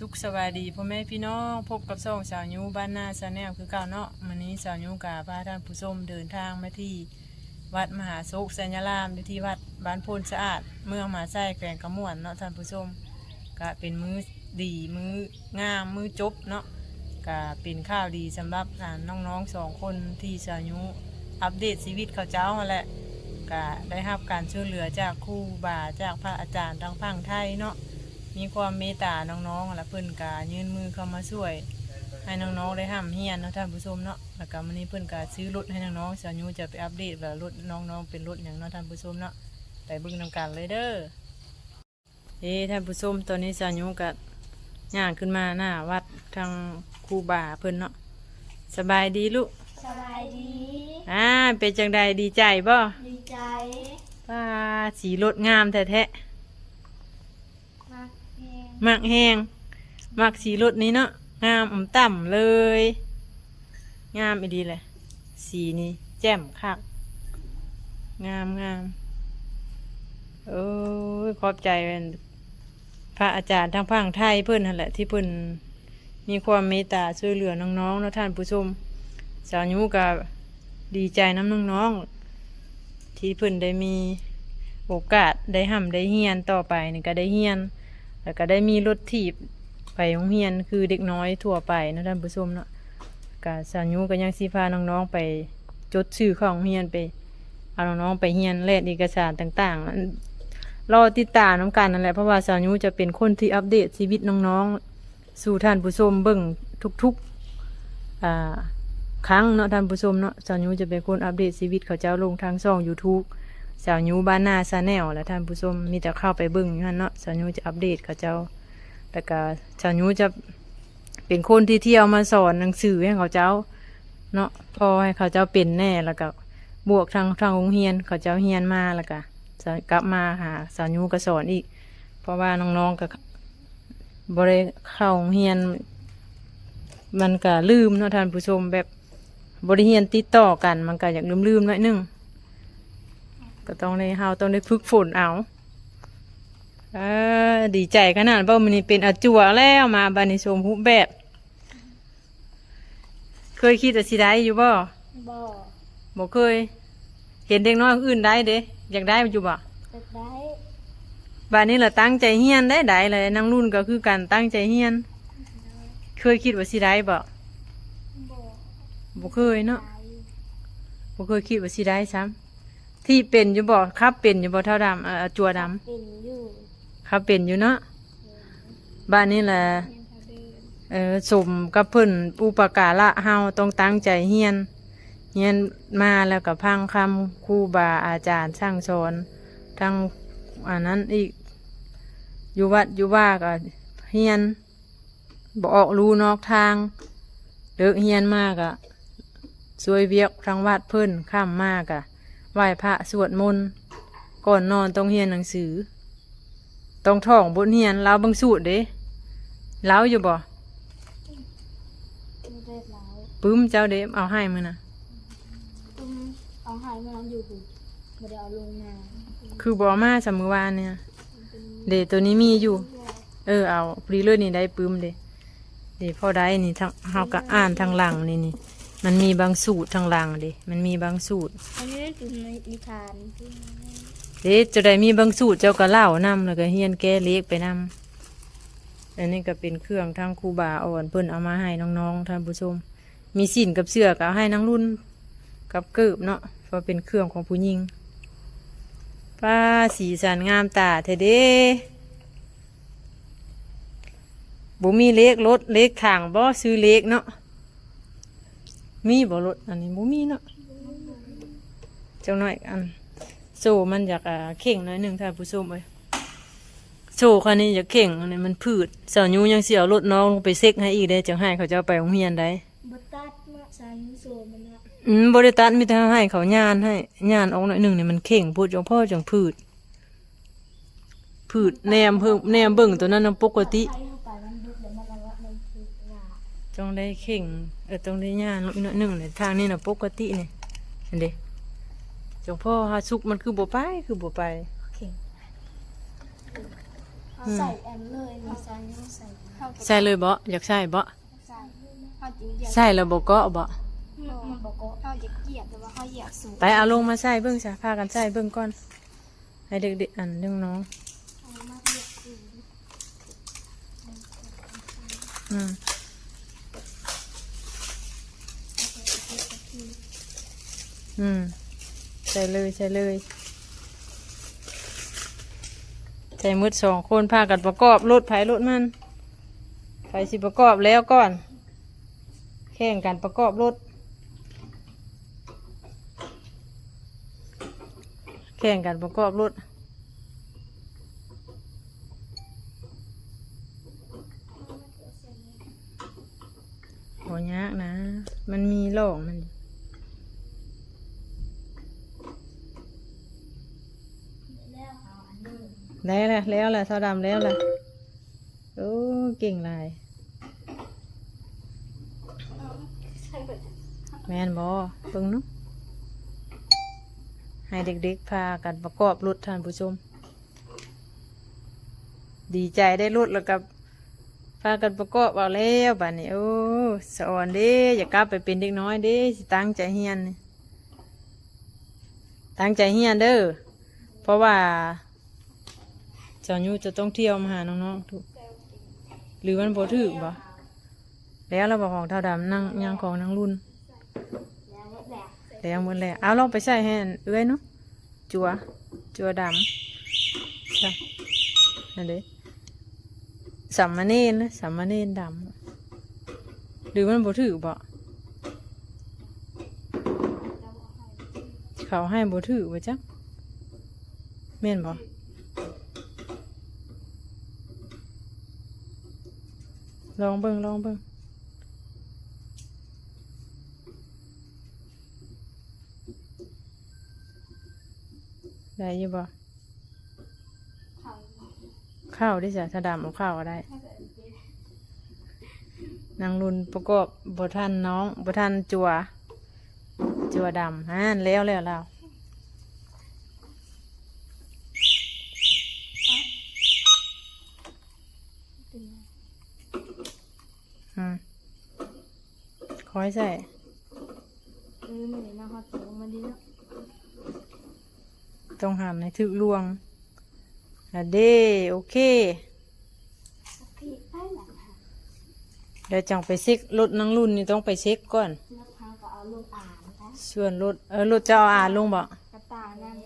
สุขสวัสดีพ่อแม่พี่น้องพบกับช่องสาวยูบ้านนาชาแนลคือเก่าเนาะวันนี้สาวยูกาพาท่านผู้ชมเดินทางมาที่ วัดมหาโศกสัญญามอยู่ที่วัดบ้านโพนสะอาด เมืองมหาไส้แขวงกระมวนเนาะท่านผู้ชมก็เป็นมือดีมืองามมือจบเนาะก็เป็นข้าวดีสำหรับน้องๆสองคนที่สาวยูอัปเดตชีวิตเขาเจ้ามาแหละก็ได้รับการช่วยเหลือจากครูบาจากพระอาจารย์ทางฝั่งไทยเนาะ มีความเมตตาน้องๆและเพิ่นกายื่นมือเข้ามาช่วย ให้น้องๆได้ห้ามเฮียนเนาะท่านผู้ชมเนาะแล้วก็มื้อนี้เพิ่นกาซื้อรถให้น้องๆสาวยูจะไปอัปเดตว่ารถน้องๆเป็นรถหยังเนาะท่านผู้ชมเนาะไปเบิ่งนำกันเลยเด้อเอ้ท่านผู้ชมตอนนี้สาวยูก็ย่างขึ้นมาหน้าวัดทางครูบาเพิ่นเนาะสบายดีลูกสบายดีอ่าเป็นจังใดดีใจบ่ดีใจว่าสีรถงามแท้ๆมากเอง มักแห้งมักสีรถนี้เนาะงามอ่ำต่ำเลย งามอีดีเลยสีนี้แจ่มคัก งามงามโอ้ยขอบใจเป็นพระอาจารย์ทางฝั่งไทยเพื่อนนั่นแหละที่เพื่อนมีความเมตตาช่วยเหลือน้องๆเนะท่านผู้ชม สาวยูก็ดีใจน้ำน้องๆที่เพื่อนได้มีโอกาสได้ห่ำได้เฮียนต่อไปนี่ก็ได้เฮียน แล้วก็ได้มีรถถีบไปโรงเรียนคือเด็กน้อยทั่วไปนะท่านผู้ชมเนาะกาสายูก็ยังสีพาน้องๆไปจดชื่อเข้าโรงเรียนไป เอาน้องๆไปเรียนแลกเอกสารต่างๆรอติดตามน้ำกันนั่นแหละเพราะว่าสายูจะเป็นคนที่อัปเดตชีวิตน้องๆ สู่ท่านผู้ชมเบิ่งทุกๆครั้งเนาะท่านผู้ชมเนาะสายูจะเป็นคนอัปเดตชีวิตเขาเจ้าลงทางช่อง YouTube สาวยูบ้านนาซาแนลและท่านผู้ชมมีแต่เข้าไปเบิ่งอยู่นั่นเนาะสาวยูจะอัปเดตเขาเจ้าแต่ก็สาวยูจะเป็นคนที่เที่ยวมาสอนหนังสือให้เขาเจ้าเนาะพอให้เขาเจ้าเป็นแน่แล้วก็บวกทางทางโรงเรียนเขาเจ้าเรียนมาแล้วก็จะกลับมาหาสาวยูก็สอนอีก เพราะว่าน้องๆก็บริเข้าโรงเรียน มันก็ลืมเนาะท่านผู้ชมแบบบริเรียนติดต่อกันมันก็อยากลืมๆหน่อยนึง ก็ต้องได้เฮาต้องได้ฝึกฝนเอาเออดีใจขนาดว่ามันนี่เป็นอาจัวแล้วมาบานิชมหุบแบบ เคยคิดว่าสิได้อยู่บ่บ่บ่เคย เห็นเด็กน้อยคนอื่นได้เด้อยากได้อยู่บ่จะได้บ้านนี้เราตั้งใจเฮียนได้ได้เลยนางรุ่นก็คือการตั้งใจเฮียน เคยคิดว่าสิได้บ่บ่บ่เคยเนาะได้บ่เคยคิดว่าสิได้ซ้ำ ที่เป็นอยู่บ่ครับเป็นอยู่บ่เท่าดำเอ่อจัวดำเป็นอยู่ครับเป็นอยู่เนาะบ้านนี้แหละเรียนพาเดินเออสมกับเพิ่นอุปการะเฮาต้องตั้งใจเฮียนเฮียนมาแล้วก็พังคำครูบาอาจารย์ช่างสอนทั้งอันนั้นอีกอยู่วัดอยู่ว่าก็เฮียนบอกออกรูนอกทางเลิกเฮียนมากอะสวยเวียกทางวัดเพิ่นข้ามมากอะ ไหว้พระสวดมนต์ก่อนนอนต้องเฮียนหนังสือ ต้องท่องบทเฮียนเล้าบางสูตรเด้เล้าอยู่บ่ไม่ได้แล้วปึ้มเจ้าเด้เอาให้มือนะตุ้มเอาหายมาอยู่หูไม่ได้เอาลงมาคือบอมาสามมือวานเนี่ย เดตัวนี้มีอยู่ เออเอาพรีเลยนี่ได้ปึ้มเดเดพอได้นี่ทางเฮาก็อ่านทางหลังนี่นี่ มันมีบางสูตรทางหลังเดมันมีบางสูตรอันนี้เป็นนิทานที่เดจะได้มีบางสูตรเจ้าก็เล่านำแล้วก็เฮียนแก้เล็กไปนำอันนี้ก็เป็นเครื่องทางครูบาอ่อนเพิ่นเอามาให้น้องๆท่านผู้ชม มีสินกับเสื้อก็เอาให้นางรุ่น กับเกิบเนาะเพราะเป็นเครื่องของผู้หญิงป้าสีสันงามตาเทเด้บ่มีเล็กรถเล็กทางบ่ซื้อเล็กเนาะ มีบ่รถอันนี้บ่มีเนาะจังหน่อยอันโซ่มันอยากอ่าเข่งหน่อยหนึงท่านผู้ชมเอ้ยโซ่คันนี้อยากเข่งอันนี้มันพืดสาวยูยังสิเอารถน้องลงไปเซ็กให้อีกได้จังให้เขาจะเอาไปโรงเรียนได้บัตัดมาสายโซมันนะอืมบริตัดมีแต่ให้เขาย่านให้ย่านออกหน่อยหนึ่งเนี่ยมันเข่งพูดจังพ่อจังพืดพืดแนมเพิ่มแนมเบิ่งตัวนั้นนะปกติ จงได้เข่งเออจงได้ย่านลงอีกหน่อยหนึ่งเนี่ยทางนี้นะปกติเนี่ยเห็นเด้จังพ่อหาสุกมันคือบ่ไปคือบ่ไปโอเคเอาอืมใส่แอมเลยมาใส่ยังใส่เข้าใส่เลยบ่อยากใส่บ่ใส่เข้าจริงเดียวใส่แล้วบ่เก็บ่มันบอกว่าเข้าจะเกลียดแต่ว่าเข้าอยากสูงไปเอาลงมาใส่เบิ่งซะพากันใส่เบิ่งก่อนให้เด็กๆอันเรื่องน้องเอามา อืม ใส่เลยใส่เลย ใส่มืดสองคนพากันประกอบรถไผรถมันไผสิประกอบแล้วก่อน แข่งกันประกอบรถแข่งกันประกอบรถโหยากนะ มันมีโล่องมัน มแล้วและแล้วแหละเท่าดำแล้วแหละโอ้เก่งลายแม่นบอเบิ่งนุให้เด็กๆพากันประกอบรถท่านผู้ชม ดีใจได้รถแล้วกับพากันประกอบเอาแล้วบัดนี้โอ้สอนเด้อย่ากลับไปเป็นเด็กน้อยเด้สิตั้งใจเฮียนตั้งใจเฮียนเด้อเพราะว่า เจ้ายูจะต้องเที่ยวมาหาน้องๆทุกหรือมันบ่ถึกบ่แล้วเราบอกของเท่าดำนั่งยังของนั่งรุ่น แล้วหมดแล้วเอาลองไปใส่ให้อันเอ้ยเนาะจัว จัวดำใช่นั่นเด้สัมมาเนนนะสัมมาเนนดำหรือมันบ่ถือบ่เขาให้บ่ถือบ่จักแม่นบ่ ลองเบิ่งลองเบิ่งได้อยู่บ่ข้าวได้จ้ะถ้าดำเอาข้าวก็ได้นางรุนประกอบบททันน้องบททันจัว จัวดำอ่านแล้วแล้วแล้วอืม คอยใส่เออไม่ได้นะเขาตกมาดีแล้วต้องหันในถึกลวงอะเด้โอเคสักทีได้หลังค่ะเดี๋ยวจังไปเช็ครถนางรุ่นนี่ต้องไปเช็คก่อน นักพาก็เอาลงอ่านนะส่วนรถเออรถจะเอาอ่านลงบ่กระตายนั่น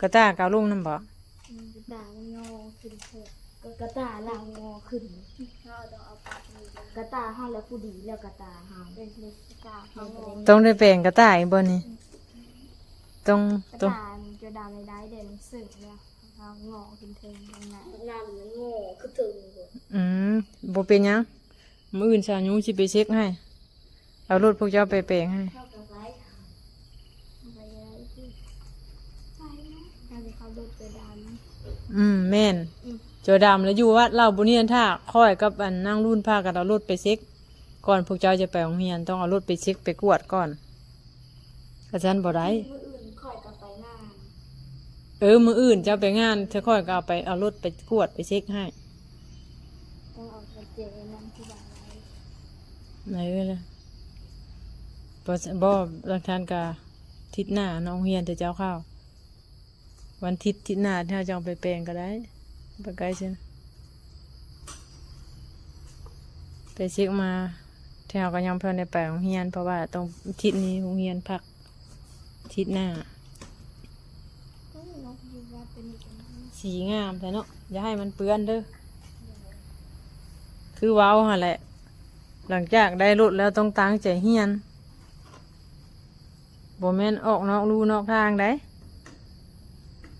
กระตากเอาลงนั่นบ่กระตายมันงอขึ้นเถอะก็กระตายล่างงอขึ้นเราต้องเอาปา กมือกระตายห้าแล้วกูดีแล้วกระตายห้าเป็นเล็กกระตายห้างอต้องได้แปลงกระต่ายบ่นี่ต้องกระต้องตายมันจะดำในได้เด่นสึกเนี่ยเรางอขึ้นเทิงตรงนั้นน้ำมันงอขึ้นเทิงเลยอืมบ่เป็นหยังมื้ออื่นชาญูสิไปเช็คให้ เอารถพวกเจ้าไปแปลงให้ เข้ากับไรไปอะไรที่ไปนะถ้าจะเข้ารถไปดำอืมแม่นอืมเจอดำแล้วอยู่วัดเราบุเนียนท่าค่อยกับอันนั่งรุ่นพากันเอารถไปเช็คก่อนพวกเจ้าจะไปโรงเรียนต้องเอารถไปเช็คไปกวดก่อนอาจารย์บ่ได้มืออื่นคอยกับไปงาน เออมื้ออื่นเจ้าไปงานเธอค่อยก็เอาไปเอารถไปกวดไปเช็คให้ต้องเอาไปเจนั่นที่บ้านไว้ไหนเอ้ยล่ะบ่บ่หลังทานกาทิศหน้าน้องเรียนแต่เจ้าข้าววันทิศทิศหน้าถ้าจะเอาไปแปลงก็ได้ ไปไกลเช่นไปเช็คมาแถวก็ยังเพิ่อนได้ไปโรงเรียนเพราะว่าต้องทิศนี้โรงเรียนพักทิศหน้าสีงามแต่เนาะอย่าให้มันเปื้อนเด้อคือว้าวหั่นแหละ หลังจากได้รถแล้วต้องตั้งใจเฮียนบ่แม่นออกนอกลูนอกทางได้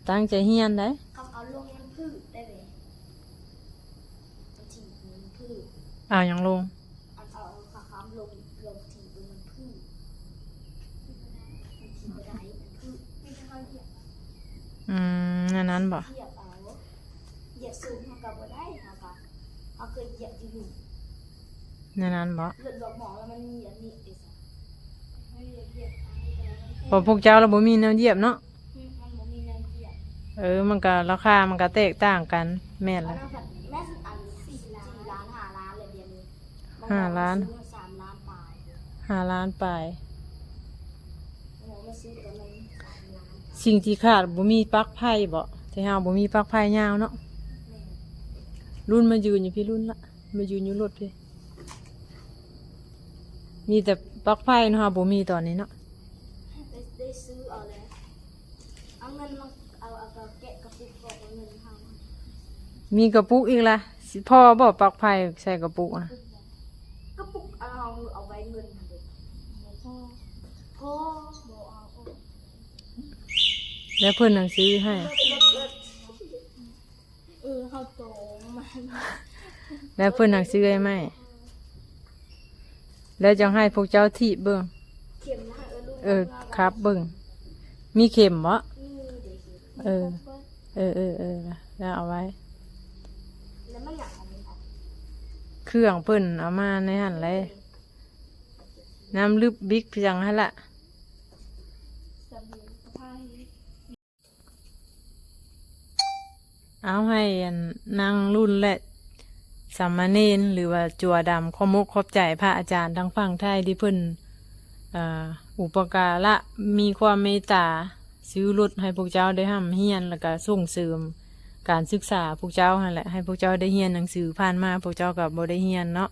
ตั้งใจเฮียนได้เอาเอาลงมันได้เลยเอาถีบมันพืช อ้ายังลงเอาเอาขาค้ำลงลงถีบมันพืชมันถีบไปได้มันพืชไม่ใช่เขาเหยียบอืมอันนั้นบ่เหยียบเอาเหยียบสูงเขากับบ่ได้ค่ะเขาเคยเหยียบอยู่อันนั้นบ่เลือดบอกหมอแล้วมันเหยียบเหยียบอันนี้แต่มันพอพวกเจ้าเราบ่มีแนวเหยียบเนาะมันบ่มีแรงเหยียบเออมันก็ราคามันก็แตกต่างกัน แม่นอันละ ห้าล้านซื้อสามล้านปลายห้าล้านปลายโอ้โหมาซื้อตัวนึงสามล้านสิ่งที่ขาดบ่มีปลั๊กไพ่บ่ที่เฮาบ่มีปลั๊กไพ่ยาวเนาะแม่รุ่นมายืนอยู่พี่รุ่นละมายืนอยู่รถพี่มีแต่ปลั๊กไพ่เนาะบ่มีตอนนี้เนาะได้ได้ซื้อเอาเลยเอาเงินมาเอาเอาเอาแกะกระปุกบอกเอาเงินให้มีกระปุกอีกละสิพ่อบ่ปลั๊กไพ่ใส่กระปุกนะ กระปุกเอาเอาไว้เงินเด็กพ่อพ่อบอกเอาเอา แล้วเพิ่อนนังซื้อให้ เออเขาโตมันแล้วเพิ่อนนังซื้อให้ไหมแล้วจังให้พวกเจ้าที่เบิ่งเข็มนะเออลูกเออครับ เบิ่งมีเข็มบ่นี่เด็กเออ เออเออเออแล้วเอาไว้ แล้วไม่อยากเอาไปเอาเครื่องเพิ่นเอามาในหันเลยน้ำลึบบิ๊กเพียงให้ละ สบู่สะพาย เอาให้อันนางรุ่นและสามเณรหรือว่าจัวดำขอมกขอบใจพระอาจารย์ทั้งฝั่งไทยที่เพิ่นเอ่ออุปการะมีความเมตตาซื้อรถให้พวกเจ้าได้ห้ำเฮียนแล้วก็ส่งเสริมการศึกษาพวกเจ้าหั่นแหละให้พวกเจ้าได้เฮียนหนังสือผ่านมาพวกเจ้ากับบ่ได้เฮียนเนาะ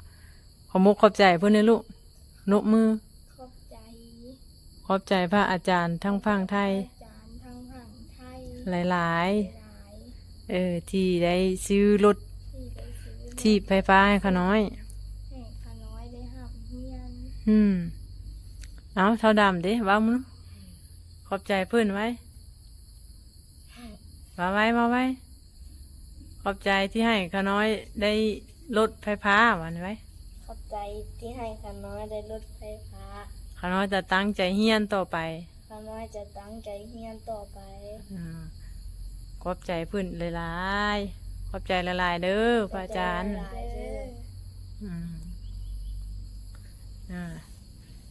ขอมกขอบใจเพิ่นเลยลูกนกมือ ขอบใจ ขอบใจพระอาจารย์ทั้งฝั่งไทยอาจารย์ทั้งฝั่งไทยหลายหลายๆ เออ ที่ได้ซื้อรถที่ได้ซื้อที่ไฟฟ้าให้ขาน้อย ให้ขาน้อยได้หับเฮียนอืม เอาเท่าดำดิว่ามึงขอบใจเพื่อนไว้มาไว้มาไว้ ขอบใจที่ให้ขาน้อยได้รถไฟฟ้าวันไว้ขอบใจที่ให้ขาน้อยได้รถไฟฟ้าขาน้อยจะตั้งใจเฮียนต่อไปขาน้อยจะตั้งใจเฮียนต่อไป อืม ขอบใจเพื่อนหลายๆขอบใจหลายๆเด้อพระอาจารย์เด้ออืมอ่า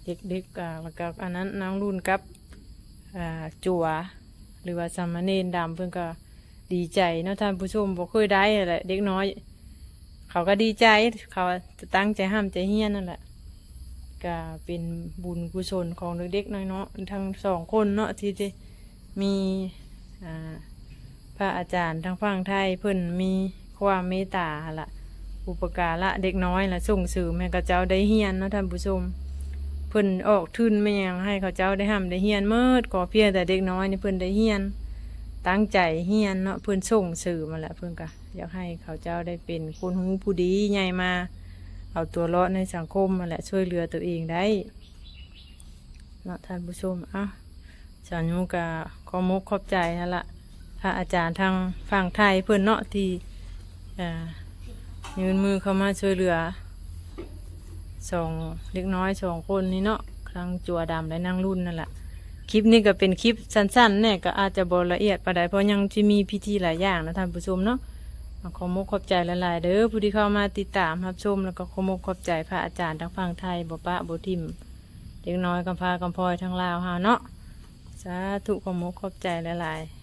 เด็กๆอ่าแล้วก็อันนั้นน้องรุ่นกับอ่าจัวหรือว่าสามเณรดำเพิ่นก็ดีใจเนาะท่านผู้ชมบ่เคยได้แหละเด็กน้อย เขาก็ดีใจ เขาจะตั้งใจห้ามใจเฮียนนั่นแหละก็เป็นบุญกุศลของเด็กๆน้อยเนาะทั้งสองคนเนาะที่ได้มีอ่า พระอาจารย์ทางฝั่งไทยเพิ่นมีความเมตตาละอุปการะเด็กน้อยละส่งเสริมให้เขาเจ้าได้เฮียนเนาะท่านผู้ชมเพิ่นออกทุนไม่ยังให้เขาเจ้าได้ห้ำได้เฮียนเมิดก็เพียงแต่เด็กน้อยนี่เพิ่นได้เฮียน ตั้งใจเฮียนเนาะเพิ่นส่งเสริมมาแหละเพิ่นก็อยากให้เขาเจ้าได้เป็นคนหูผู้ดีใหญ่มา เอาตัวรอดในสังคมมาแหละช่วยเหลือตัวเองได้เนาะท่านผู้ชมอะสอนยูกะขอมุกขอบใจนั่นละ พระอาจารย์ทางฝั่งไทยเพิ่อนเนาะที่ยืนมือเข้ามาช่วยเหลือสองเล็กน้อยสองคนนี่เนาะครั้งจัวดำและนางรุ่นนั่นแหละคลิปนี้ก็เป็นคลิปสั้นๆเนี่ยก็อาจจะบละเอียดปานใดเพราะยังจะมีพิธีหลายอย่างนะท่านผู้ชมเนาะขอมกขอบใจหลายๆเด้อผู้ที่เข้ามาติดตามรับชมแล้วก็ขอมกขอบใจพระอาจารย์ทั้งฝั่งไทยบ่ปะบ่ทิมเด็กน้อยกำพากำพร้อยทั้งลาวฮาเนาะสาธุขอมกขอบใจหลายๆ